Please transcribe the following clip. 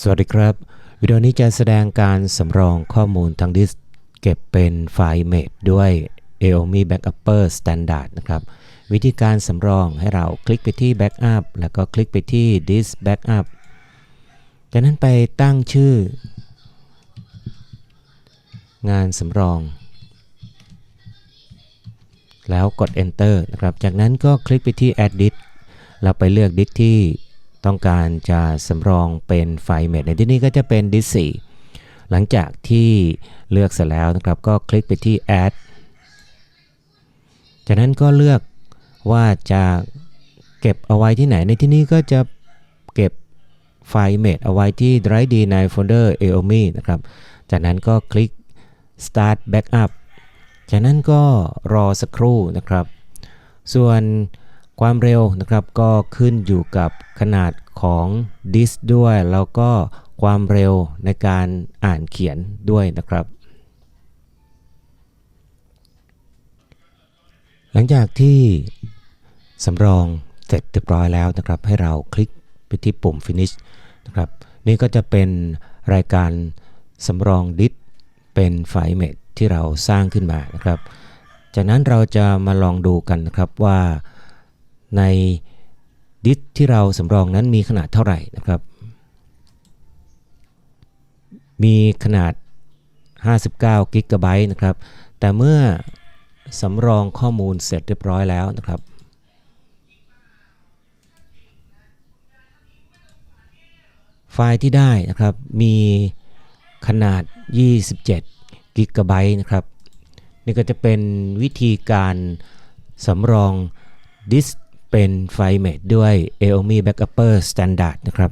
สวัสดีครับ วิดีโอนี้จะแสดงการสำรองข้อมูลทางดิสก์เก็บเป็นไฟล์ Image ด้วย Aomi Backupper Standard นะครับ วิธีการสำรองให้เราคลิกไปที่ Backup แล้วก็คลิกไปที่ Disk Backup จากนั้นไปตั้งชื่อ งานสำรอง แล้วกด Enter นะครับ จากนั้นก็คลิกไปที่ Add Disk แล้วไปเลือกดิสที่ ต้องการจะสำรองเป็นไฟล์ Image ในที่นี้ก็จะเป็นดิสก์หลังจากที่เลือกเสร็จแล้วนะครับก็คลิกไปที่ Add จากนั้นก็เลือกว่าจะเก็บเอาไว้ที่ไหนในที่นี้ก็จะเก็บไฟล์ Image เอาไว้ที่ Drive D ในโฟลเดอร์ Aomi นะครับ จากนั้นก็คลิก Start Backup จากนั้นก็รอสักครู่นะครับ ส่วน ความเร็วนะครับก็ขึ้นอยู่กับขนาดของดิสด้วย แล้วก็ความเร็วในการอ่านเขียนด้วยนะครับ หลังจากที่สำรองเสร็จเรียบร้อยแล้วนะครับ ให้เราคลิกไปที่ปุ่ม finish นะครับนี่ก็จะเป็นรายการสำรองดิสเป็นไฟล์ image ที่เราสร้างขึ้นมานะครับ จากนั้นเราจะมาลองดูกันนะครับว่า ในดิสที่เราสำรองนั้นมีขนาดเท่าไหร่นะครับ มีขนาด 59กิกะไบต์นะครับ แต่เมื่อสำรองข้อมูลเสร็จเรียบร้อยแล้วนะครับ ไฟล์ที่ได้นะครับมีขนาด 27กิกะไบต์นะครับ นี่ก็จะเป็นวิธีการสำรองดิส เป็นไฟเมดด้วย Aomi Backupper Standard นะครับ